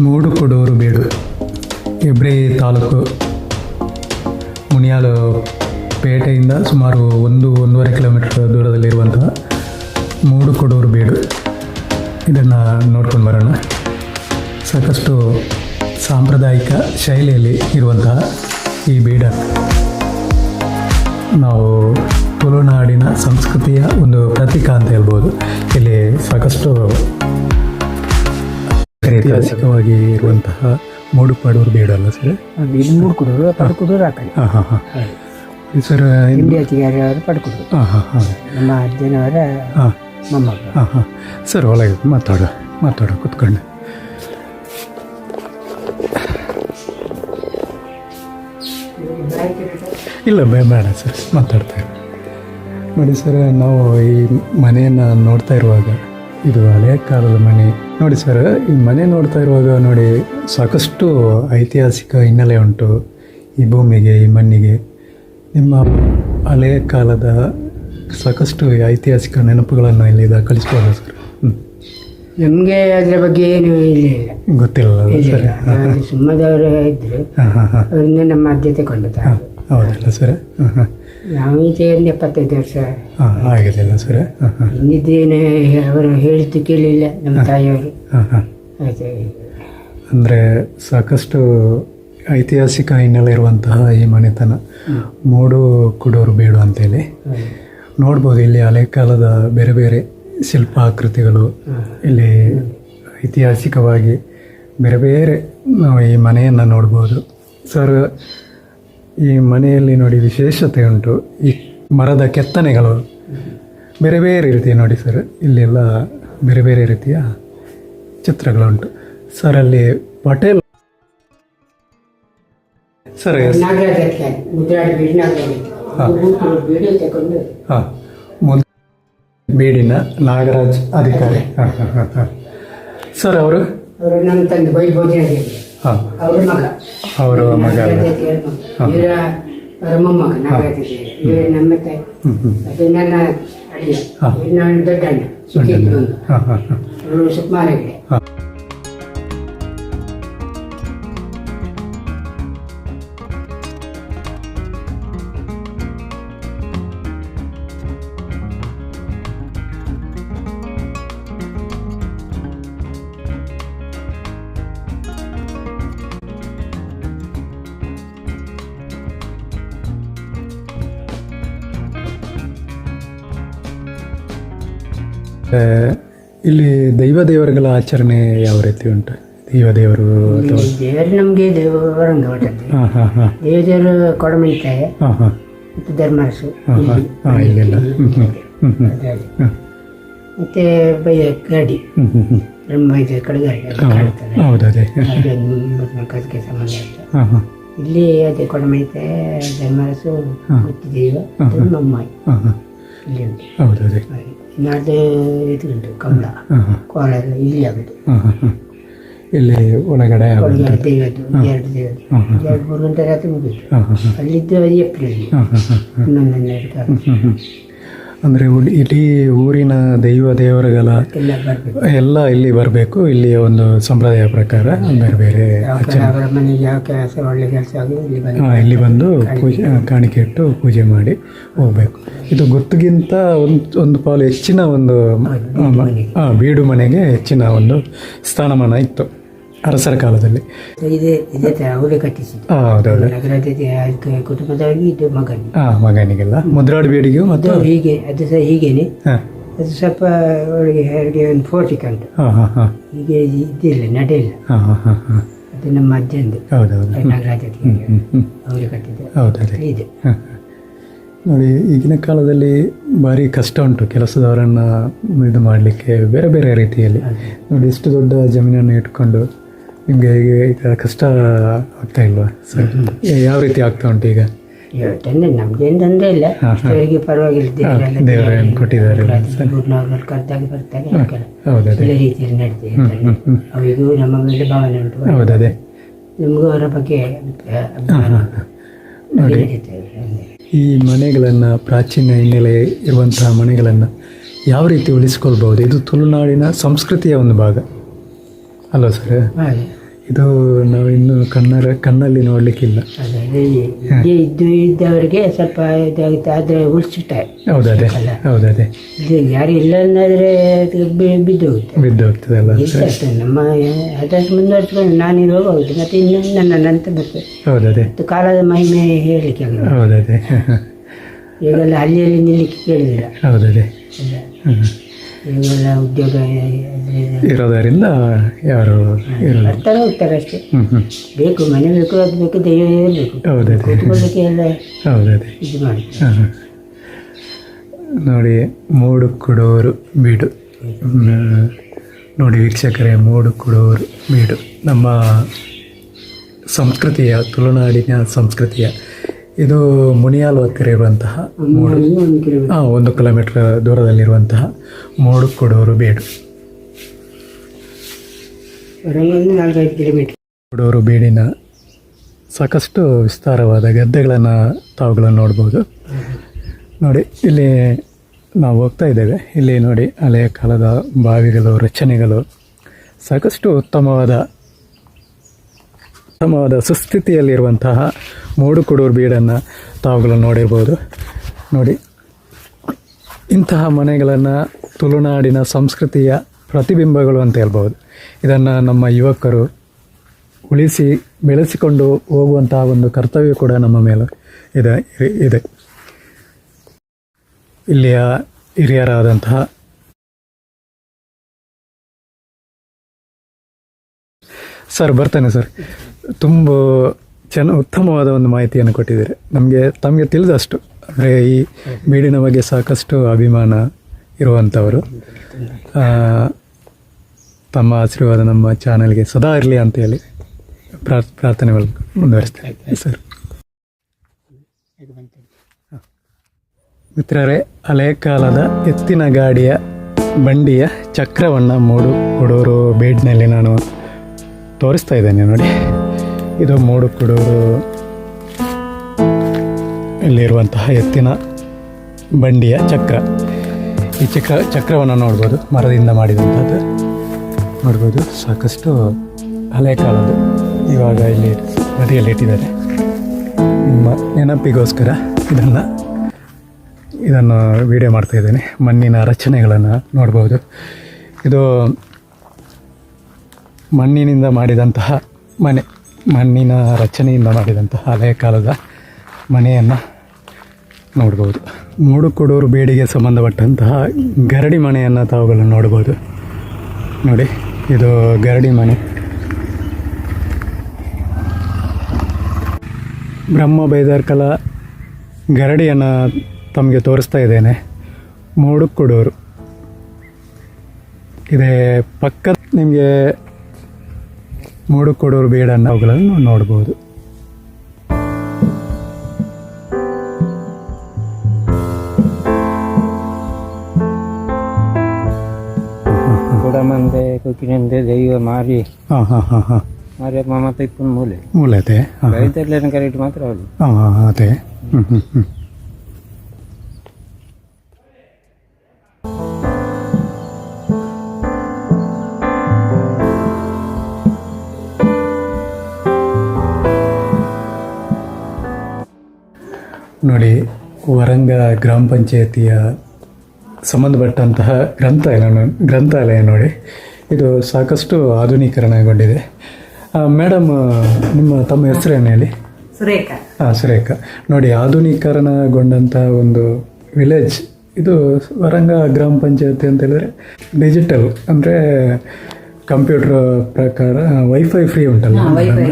ಮೂಡು ಬೀಡು ಹೆಬ್ರಿ ತಾಲೂಕು. ಮುನಿಯಾಲು ಪೇಟೆಯಿಂದ ಸುಮಾರು ಒಂದು, ಒಂದೂವರೆ ಕಿಲೋಮೀಟರ್ ದೂರದಲ್ಲಿರುವಂತಹ ಮೂಡು ಕೊಡೂರು ಬೀಡು. ಇದನ್ನು ನೋಡ್ಕೊಂಡು ಬರೋಣ. ಸಾಕಷ್ಟು ಸಾಂಪ್ರದಾಯಿಕ ಶೈಲಿಯಲ್ಲಿ ಇರುವಂತಹ ಈ ಬೀಡ. ನಾವು ತುಳುನಾಡಿನ ಸಂಸ್ಕೃತಿಯ ಒಂದು ಪ್ರತೀಕ ಅಂತ ಹೇಳ್ಬೋದು. ಇಲ್ಲಿ ಸಾಕಷ್ಟು ಐತಿಹಾಸಿಕವಾಗಿ ಇರುವಂತಹ ಮೂಡುಪಾಡೂರು ಬೇಡ ಅಲ್ಲ ಸರ್ ಇಲ್ಲಿ ಮೂಡ್ಕುಡೂರು ಪಡ್ಕುಡೂರು ಆ ಕಡೆ ಹಾಂ ಹಾಂ ಹಾಂ. ಸರ್ ಇಂಡಿಯಾ ಚಿಗಾರಿಯವರು ಪಡ್ಕುಡೂರು ಹಾಂ ಹಾಂ ಹಾಂ. ನಮ್ಮ ಅಜ್ಜನವರ ಹಾಂ. ಮೊಮ್ಮಗ. ಹಾಂ ಹಾಂ. ಸರ್ ಒಳಗೆ ಮಾತಾಡು ಮಾತಾಡೋ ಕುತ್ಕೊಂಡು. ಇಲ್ಲ ಬೇಡ ಸರ್ ಮಾತಾಡ್ತಾ ಇರಿ. ನೋಡಿ ಸರ್ ನಾವು ಈ ಮನೆಯನ್ನು ನೋಡ್ತಾ ಇರುವಾಗ ಇದು ಹಳೆ ಕಾಲದ ಮನೆ. ನೋಡಿ ಸರ್ ಈ ಮನೆ ನೋಡ್ತಾ ಇರುವಾಗ ನೋಡಿ ಸಾಕಷ್ಟು ಐತಿಹಾಸಿಕ ಹಿನ್ನೆಲೆ ಉಂಟು ಈ ಭೂಮಿಗೆ ಈ ಮಣ್ಣಿಗೆ. ನಿಮ್ಮ ಹಳೆಯ ಕಾಲದ ಸಾಕಷ್ಟು ಐತಿಹಾಸಿಕ ನೆನಪುಗಳನ್ನು ಇಲ್ಲಿ ದಾಖಲಿಸ್ಬೋದು ಸರ್? ನಮಗೆ ಅದರ ಬಗ್ಗೆ ಏನು ಇಲ್ಲ ಗೊತ್ತಿಲ್ಲ ಸರ್? ಸುಮ್ಮದವರು ಹಾಂ. ಅವರಿಂದ ನಮ್ಮ ಆದ್ಯತೆ ಕೊಂಡ ಹೌದಲ್ಲ ಸರ್? ಹಾಂ ಹಾಂ. ನಾವು ಒಂದು ಎಪ್ಪತ್ತೈದು ವರ್ಷ ಹಾಂ ಆಗಿದೆಲ್ಲ ಸರ್. ಹಾಂ ಹಾಂ. ಹಿಂದಿದ್ದೇನು ಅವರು ಹೇಳಿದ್ದು ಕೇಳಿಲ್ಲ ನಮ್ಮ ತಾಯಿಯವರು. ಹಾಂ ಹಾಂ. ಆಯ್ತು ಅಂದರೆ ಸಾಕಷ್ಟು ಐತಿಹಾಸಿಕ ಹಿನ್ನೆಲೆ ಇರುವಂತಹ ಈ ಮನೆತನ ಮೂಡು ಕೊಡೋರು ಬೇಡು ಅಂತೇಳಿ. ನೋಡ್ಬೋದು ಇಲ್ಲಿ ಹಳೆ ಕಾಲದ ಬೇರೆ ಬೇರೆ ಶಿಲ್ಪಾಕೃತಿಗಳು ಇಲ್ಲಿ ಐತಿಹಾಸಿಕವಾಗಿ ಬೇರೆ ಬೇರೆ ನಾವು ಈ ಮನೆಯನ್ನು ನೋಡ್ಬೋದು. ಸರ್ ಈ ಮನೆಯಲ್ಲಿ ನೋಡಿ ವಿಶೇಷತೆ ಉಂಟು. ಈ ಮರದ ಕೆತ್ತನೆಗಳು ಬೇರೆ ಬೇರೆ ರೀತಿಯ ನೋಡಿ ಸರ್ ಇಲ್ಲೆಲ್ಲ ಬೇರೆ ಬೇರೆ ರೀತಿಯ ಚಿತ್ರಗಳುಂಟು. ಸರ್ ಅಲ್ಲಿ ಪಟೇಲ್ ಸರ್ ಹಾಂ. ಬೀಡಿನ ನಾಗರಾಜ್ ಅಧಿಕಾರಿ. ಹಾಂ ಹಾಂ ಹಾಂ ಹಾಂ. ಸರ್ ಅವರು? ನಮ್ಮ ತಂದೆ ಅವ್ರ ಮಗ. ಇವರ ಮೊಮ್ಮಗ ನಾಗರಾಜ ಇವರು ನಮ್ಮ ತಾಯಿ. ಹ್ಞೂ ಹ್ಞೂ ಅದು ನನ್ನ ಅಡಿಯ ಹಾ. ಇವ್ರು ನನ್ನ ದೊಡ್ಡ ಅಣ್ಣ ಸುಖಿತ್ ಇಲ್ಲಿ ದೈವ ದೇವರುಗಳ ಆಚರಣೆ ಯಾವ ರೀತಿ ಉಂಟು? ದೈವ ದೇವರು ದೇವರು ನಮಗೆ ದೇವರು ಹೊಟ್ಟದ್ದು ಹಾಂ ಹಾಂ ಹಾಂ. ದೇವರು ಕೊಡಮಿಂತೆ ಮತ್ತು ಧರ್ಮರಸು ಮತ್ತೆ ಬೈ ಗಾಡಿ ಹ್ಞೂ ಹ್ಞೂ ಹ್ಞೂ ಬ್ರಹ್ಮ ಇದು ಕಡೆಗಾಡಿ ಹೌದು ಅದೇ. ಅದೊಂದು ಮೂವತ್ನಾಲ್ಕು ಅದಕ್ಕೆ ಸಂಬಂಧ ಇಲ್ಲ ಅದೇ ಕೊಡಮೈತೆ ಧರ್ಮರಸು ದೇವ ನಮ್ಮಾಯಿ ಹಾಂ. ಹಾಂ ಇಲ್ಲಿ ಉಂಟು. ಹೌದು ಅದೇ ಹಾಗೆ. ಇನ್ನಾರ್ದು ಇದು ಉಂಟು ಕಮಲ. ಹಾಂ ಹಾಂ ಕೋಲ ಎಲ್ಲ ಇಲ್ಲಿ ಆಗುದು. ಇಲ್ಲಿ ಒಳಗಡೆ ಒಳಗೆ ದೇವದ್ದು ಎರಡು ದೇವದ್ದು ಎರಡು ಮೂರು ಗಂಟೆ ರಾತ್ರಿ ಮುಗಿತು ಅಲ್ಲಿದ್ದು ಏಪ್ರಿಲ್ ಹಾಂ ಹನ್ನೆರಡು. ಅಂದ್ರೆ ಇಡೀ ಊರಿನ ದೈವ ದೇವರುಗಳ ಎಲ್ಲ ಇಲ್ಲಿ ಬರಬೇಕು. ಇಲ್ಲಿಯ ಒಂದು ಸಂಪ್ರದಾಯ ಪ್ರಕಾರ ಬೇರೆ ಬೇರೆ ಇಲ್ಲಿ ಬಂದು ಪೂಜೆ ಕಾಣಿಕೆ ಇಟ್ಟು ಪೂಜೆ ಮಾಡಿ ಹೋಗಬೇಕು. ಇದು ಗೊತ್ತಿಗಿಂತ ಒಂದು ಒಂದು ಪಾಲು ಹೆಚ್ಚಿನ ಒಂದು ಬೀಡು ಮನೆಗೆ ಹೆಚ್ಚಿನ ಒಂದು ಸ್ಥಾನಮಾನ ಇತ್ತು. ಅರಸರ ಕಾಲದಲ್ಲಿ. ಇದೇ ಇದೇ ಥರ ಅವರೇ ಕಟ್ಟಿಸಿದ್ದು. ಆ, ಹೌದೌದು ಅದಕ್ಕೆ ಕುಟುಂಬದವರಿಗೆ ಇದು ಮಗನಿಗೆ. ಹಾಂ ಮಗನಿಗೆಲ್ಲ. ಮುದ್ರಾಡು ಬೇಡಿಗೆ ಮತ್ತು ಅದು ಹೀಗೆ ಅದು ಸಹ ಹೀಗೇನೆ. ಹಾಂ. ಅದು ಸ್ವಲ್ಪ ಅವಳಿಗೆ ಹೊರಗೆ ಒಂದು ಫೋರ್ಟಿ ಉಂಟು. ಹಾಂ ಹಾಂ ಹಾಂ. ಹೀಗೆ ಇದಿಲ್ಲ ನಡೆಯಿಲ್ಲ. ಹಾಂ ಹಾಂ ಹಾಂ ಹಾಂ. ಅದು ನಮ್ಮ ಅಜ್ಜಂದು. ಹೌದೌದು ಹ್ಞೂ ಅವರೇ ಕಟ್ಟಿದ್ದು. ಹೌದದೇ ಇದೆ ಹ. ನೋಡಿ ಈಗಿನ ಕಾಲದಲ್ಲಿ ಭಾರಿ ಕಷ್ಟ ಉಂಟು ಕೆಲಸದವರನ್ನು ಇದು ಮಾಡಲಿಕ್ಕೆ ಬೇರೆ ಬೇರೆ ರೀತಿಯಲ್ಲಿ. ನೋಡಿ ಇಷ್ಟು ದೊಡ್ಡ ಜಮೀನನ್ನು ಇಟ್ಕೊಂಡು ನಿಮಗೆ ಈ ಥರ ಕಷ್ಟ ಆಗ್ತಾ ಇಲ್ವಾ? ಸರ್ ಯಾವ ರೀತಿ ಆಗ್ತಾ ಉಂಟು ಈಗ? ತಂದೆ ನಮ್ಗೇನು ತೊಂದರೆ ಇಲ್ಲ. ಅವರಿಗೆ ಪರವಾಗಿಲ್ಲ ದೇವರೇ ಕೊಟ್ಟಿದ್ದಾರೆ ಗುರುನವ್ರನ್ನ ಕರೆದಾಗ ಬರ್ತಾರೆ ಒಳ್ಳೆ ರೀತಿಯಲ್ಲಿ ನಡೆದಿದೆ ಅವರಿಗೂ ನಮ್ಮ ಮೇಲೆ ಭಾವನೆ ಉಂಟು. ಹೌದದೇ ನಮಗೂ ಅವರ ಬಗ್ಗೆ ಇದೆ. ಈ ಮನೆಗಳನ್ನು ಪ್ರಾಚೀನ ಹಿನ್ನೆಲೆ ಇರುವಂತಹ ಮನೆಗಳನ್ನು ಯಾವ ರೀತಿ ಉಳಿಸ್ಕೊಳ್ಬಹುದು? ಇದು ತುಳುನಾಡಿನ ಸಂಸ್ಕೃತಿಯ ಒಂದು ಭಾಗ. ಅಲ್ವಾ ಸರ್. ಹಾಗೆ ಇದು ನಾವು ಇನ್ನು ಕಣ್ಣರ ಕಣ್ಣಲ್ಲಿ ನೋಡ್ಲಿಕ್ಕಿಲ್ಲ. ಅದೇ ಇದ್ದು ಇದ್ದವರಿಗೆ ಸ್ವಲ್ಪ ಇದಾಗುತ್ತೆ ಆದರೆ ಉಟ್ಸಿಟ್ಟ ಹೌದು ಅದೇ ಇದು ಯಾರು ಇಲ್ಲ ಅಂದ್ರೆ ಬಿದ್ದೋಗುತ್ತೆ ಬಿ- ಬಿದ್ದು ಹೋಗುತ್ತೆ ಬಿದ್ದು ಹೋಗ್ತದಲ್ಲ ಇಲ್ಲ ಅಷ್ಟೇ ನಮ್ಮ ಅದಷ್ಟು ಮುಂದುವರ್ಸ್ಕೊಂಡು ನಾನಿರುವಾಗ ಹೌದು ಮತ್ತೆ ಇನ್ನು ನನ್ನ ನಂತರ ಬರ್ತದೆ ಮತ್ತು ಕಾಲದ ಮಹಿಮೆ ಹೇಳಲಿಕ್ಕೆ ಆಗಲ್ಲ. ಹೌದದೇ. ಈಗೆಲ್ಲ ಹಳ್ಳಿಯಲ್ಲಿ ನಿಲ್ಲಿಕ್ಕೆ ಕೇಳಿದಿಲ್ಲ. ಹೌದದೇ. ಇಲ್ಲ ಈಗೆಲ್ಲ ಉದ್ಯೋಗ ಇರೋದರಿಂದ ಯಾರು ಬರ್ತಾರೆ ಹೋಗ್ತಾರೆ ಅಷ್ಟೇ. ಬೇಕು ಮನೆ ಬೇಕು ಅದು ಬೇಕು ದೈವ ಬೇಕು ಹೌದು ಕೂತ್ಕೊಳ್ಳಿಕ್ಕೆ ಎಲ್ಲ ಹೌದದೇ ಇದು ಮಾಡಿ. ನೋಡಿ ಮೂಡು ಕೊಡೋರು ಬೀಡು. ನೋಡಿ ವೀಕ್ಷಕರೇ ಮೂಡು ಕೊಡೋರು ಬೀಡು. ನಮ್ಮ ಸಂಸ್ಕೃತಿಯ ತುಳುನಾಡಿನ ಸಂಸ್ಕೃತಿಯ ಇದು ಮುನಿಯಾಲು ಹತ್ತಿರ ಇರುವಂತಹ ಮೂಡು. ಒಂದು ಕಿಲೋಮೀಟರ್ ಹಾಂ ಒಂದು ಕಿಲೋಮೀಟರ್ ದೂರದಲ್ಲಿರುವಂತಹ ಮೂಡು ಕೊಡೋರು ಬೇಡು. ಕೊಡೋರು ಬೇಡಿನ ಸಾಕಷ್ಟು ವಿಸ್ತಾರವಾದ ಗದ್ದೆಗಳನ್ನು ತಾವುಗಳನ್ನು ನೋಡ್ಬೋದು. ನೋಡಿ ಇಲ್ಲಿ ನಾವು ಹೋಗ್ತಾ ಇದ್ದೇವೆ. ಇಲ್ಲಿ ನೋಡಿ ಹಳೆಯ ಕಾಲದ ಬಾವಿಗಳು ರಚನೆಗಳು ಸಾಕಷ್ಟು ಉತ್ತಮವಾದ ಉತ್ತಮವಾದ ಸುಸ್ಥಿತಿಯಲ್ಲಿರುವಂತಹ ಮೂಡುಕೊಡೂರು ಬೀಡನ್ನು ತಾವುಗಳು ನೋಡಿರ್ಬೋದು. ನೋಡಿ, ಇಂತಹ ಮನೆಗಳನ್ನು ತುಳುನಾಡಿನ ಸಂಸ್ಕೃತಿಯ ಪ್ರತಿಬಿಂಬಗಳು ಅಂತ ಹೇಳ್ಬೋದು. ಇದನ್ನು ನಮ್ಮ ಯುವಕರು ಉಳಿಸಿ, ಬೆಳೆಸಿಕೊಂಡು ಹೋಗುವಂತಹ ಒಂದು ಕರ್ತವ್ಯ ಕೂಡ ನಮ್ಮ ಮೇಲೆ ಇದೆ ಇದೆ. ಇಲ್ಲಿಯ ಹಿರಿಯರಾದಂತಹ ಸರ್, ಬರ್ತೇನೆ ಸರ್. ತುಂಬ ಚೆನ್ನ ಉತ್ತಮವಾದ ಒಂದು ಮಾಹಿತಿಯನ್ನು ಕೊಟ್ಟಿದ್ದೀರಿ. ನಮಗೆ ತಮಗೆ ತಿಳಿದಷ್ಟು. ಅಂದರೆ ಈ ಬೀಡಿನ ಬಗ್ಗೆ ಸಾಕಷ್ಟು ಅಭಿಮಾನ ಇರುವಂಥವರು ತಮ್ಮ ಆಶೀರ್ವಾದ ನಮ್ಮ ಚಾನಲ್ಗೆ ಸದಾ ಇರಲಿ ಅಂತ ಹೇಳಿ ಪ್ರಾರ್ ಪ್ರಾರ್ಥನೆ ಮುಂದುವರಿಸ್ತೇನೆ. ಸರ್. ಮಿತ್ರರೇ ಹಳೆ ಕಾಲದ ಎತ್ತಿನ ಗಾಡಿಯ ಬಂಡಿಯ ಚಕ್ರವನ್ನು ಮೂಡು ಕೊಡೋರು ಬೇಡ್ನಲ್ಲಿ ನಾನು ತೋರಿಸ್ತಾ ಇದ್ದೇನೆ ನೋಡಿ. ಇದು ಮೂಡುಕುಡೂರು ಇಲ್ಲಿರುವಂತಹ ಎತ್ತಿನ ಬಂಡಿಯ ಚಕ್ರ. ಈ ಚಕ್ರ, ಚಕ್ರವನ್ನು ನೋಡ್ಬೋದು, ಮರದಿಂದ ಮಾಡಿದಂಥದ್ದು ನೋಡ್ಬೋದು, ಸಾಕಷ್ಟು ಹಳೆ ಕಾಲದ್ದು. ಇವಾಗ ಇಲ್ಲಿ ನದಿಯಲ್ಲಿ ಇಟ್ಟಿದ್ದಾರೆ. ನಿಮ್ಮ ನೆನಪಿಗೋಸ್ಕರ ಇದನ್ನು ಇದನ್ನು ವಿಡಿಯೋ ಮಾಡ್ತಾ ಇದ್ದೇನೆ. ಮಣ್ಣಿನ ರಚನೆಗಳನ್ನು ನೋಡ್ಬೋದು. ಇದು ಮಣ್ಣಿನಿಂದ ಮಾಡಿದಂತಹ ಮನೆ. ಮಣ್ಣಿನ ರಚನೆಯಿಂದ ಮಾಡಿದಂತಹ ಹಳೆಯ ಕಾಲದ ಮನೆಯನ್ನು ನೋಡ್ಬೋದು. ಮೂಡುಕೊಡೂರು ಬೇಡಿಗೆ ಸಂಬಂಧಪಟ್ಟಂತಹ ಗರಡಿ ಮನೆಯನ್ನು ತಾವುಗಳನ್ನು ನೋಡ್ಬೋದು. ನೋಡಿ, ಇದು ಗರಡಿ ಮನೆ. ಬ್ರಹ್ಮ ಬೈದಾರ್ಕಲ ಗರಡಿಯನ್ನು ತಮಗೆ ತೋರಿಸ್ತಾ ಇದ್ದೇನೆ. ಮೂಡುಕೊಡೂರು ಇದೇ ಪಕ್ಕ ನಿಮಗೆ ಮೂಡುಕೊಡೂರು ಬೇಡ ಅನ್ನೋಗಳನ್ನು ನೋಡ್ಬೋದು. ಮಂದೆ ಕುಕ್ಕಿನಂದೆ ದೈವ ಮಾರಿ. ಹಾಂ ಹಾಂ ಹಾಂ ಹಾಂ. ಮಾರಿ ಮಮತ ಇಪ್ಪನ್ ಮೂಲೆ. ಮೂಲೆ ಹಾಂ ರೈತರ್ಲೇನ ಕರೆಕ್ಟ್ ಮಾತ್ರ ಅವರು. ಹಾಂ ಹಾಂ ಅದೇ. ಹ್ಞೂ ಹ್ಞೂ ಹ್ಞೂ ನೋಡಿ ವರಂಗ ಗ್ರಾಮ ಪಂಚಾಯತಿಯ ಸಂಬಂಧಪಟ್ಟಂತಹ ಗ್ರಂಥಾಲಯ ಗ್ರಂಥಾಲಯ ನೋಡಿ. ಇದು ಸಾಕಷ್ಟು ಆಧುನೀಕರಣಗೊಂಡಿದೆ. ಮೇಡಮ್ ನಿಮ್ಮ ತಮ್ಮ ಹೆಸರೇನು ಹೇಳಿ? ಸುರೇಖ. ಹಾಂ ಸುರೇಖ. ನೋಡಿ ಆಧುನೀಕರಣಗೊಂಡಂತಹ ಒಂದು ವಿಲೇಜ್ ಇದು ವರಂಗ ಗ್ರಾಮ ಪಂಚಾಯತಿ ಅಂತ ಹೇಳಿದ್ರೆ ಡಿಜಿಟಲ್ ಅಂದರೆ ಕಂಪ್ಯೂಟರ್ ಪ್ರಕಾರ ವೈಫೈ ಫ್ರೀ ಉಂಟಲ್ಲ? ವೈಫೈ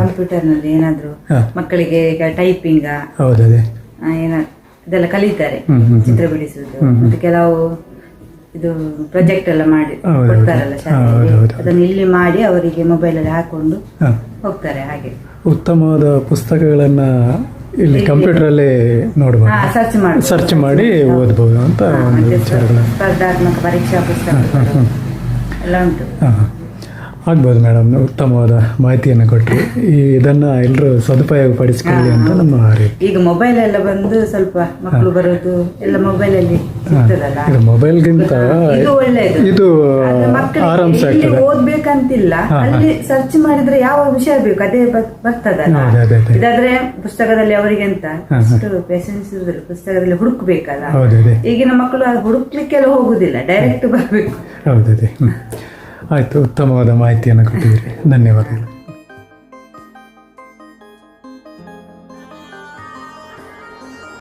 ಕಂಪ್ಯೂಟರ್ನಲ್ಲಿ ಏನಾದರೂ ಮಕ್ಕಳಿಗೆ ಈಗ ಟೈಪಿಂಗ್ ಹೌದದೇ ಏನ ಇದೆಲ್ಲ ಕಲಿತಾರೆ. ಚಿತ್ರ ಬಿಡಿಸುವುದು. ಮತ್ತೆ ಕೆಲವು ಇದು ಪ್ರಾಜೆಕ್ಟ್ ಎಲ್ಲ ಮಾಡಿ ಕೊಡ್ತಾರಲ್ಲ ಶಾಲೆಯಲ್ಲಿ. ಹೌದೌದು. ಅದನ್ನು ಇಲ್ಲಿ ಮಾಡಿ ಅವರಿಗೆ ಮೊಬೈಲ್ ಅಲ್ಲಿ ಹಾಕೊಂಡು ಹೋಗ್ತಾರೆ ಹಾಗೆ. ಉತ್ತಮವಾದ ಪುಸ್ತಕಗಳನ್ನ ಇಲ್ಲಿ ಕಂಪ್ಯೂಟರಲ್ಲೇ ನೋಡ್ಬೋದು. ಹಾ ಸರ್ಚ್ ಮಾಡಿ ಸರ್ಚ್ ಮಾಡಿ ಓದ್ಬೋದು ಅಂತ ಒಂದು ಮತ್ತೆ ವಿಚಾರಗಳು ಸ್ಪರ್ಧಾತ್ಮಕ ಪರೀಕ್ಷಾ ಪುಸ್ತಕಗಳು. ಎಲ್ಲ ಉಂಟು ಹಾಂ ಆಗ್ಬೋದು ಮೇಡಮ್ ಉತ್ತಮವಾದ ಮಾಹಿತಿಯನ್ನು ಕೊಟ್ಟರು ಈ ಇದನ್ನ ಎಲ್ಲರೂ ಸದುಪಯೋಗ ಪಡಿಸ್ಕೊಳ್ಳಿ ಅಂತ ನಮ್ಮ ಈಗ ಮೊಬೈಲ್ ಎಲ್ಲ ಬಂದು ಸ್ವಲ್ಪ ಮಕ್ಕಳು ಬರೋದು ಎಲ್ಲ ಮೊಬೈಲ್ ಅಲ್ಲಿ ಸಿಗ್ತದಲ್ಲ? ಇದು ಮೊಬೈಲ್ಗಿಂತ ಇದು ಆರಾಮ್ಸ ಆಗ್ತದೆ. ಓದ್ಬೇಕಂತಿಲ್ಲ ಅಲ್ಲಿ ಸರ್ಚ್ ಮಾಡಿದ್ರೆ ಯಾವ ವಿಷಯ ಬೇಕು ಅದೇ ಬರ್- ಬರ್ತದಲ್ಲ? ಇದಾದ್ರೆ ಪುಸ್ತಕದಲ್ಲಿ ಅವರಿಗೆ ಅಂತ ಪೇಶನ್ಸ್ ಪೇಷನ್ಸ್ ಇರುದಿಲ್ಲ ಪುಸ್ತಕದಲ್ಲಿ ಹುಡುಕ್ಬೇಕಲ್ಲ? ಈಗಿನ ಮಕ್ಕಳು ಅದು ಹುಡುಕ್ಲಿಕ್ಕೆಲ್ಲ ಹೋಗುದಿಲ್ಲ ಡೈರೆಕ್ಟ್ ಬರ್ಬೇಕು. ಆಯ್ತು ಉತ್ತಮವಾದ ಮಾಹಿತಿಯನ್ನು ಕೊಟ್ಟಿದ್ದೀರಿ. ಧನ್ಯವಾದಗಳು.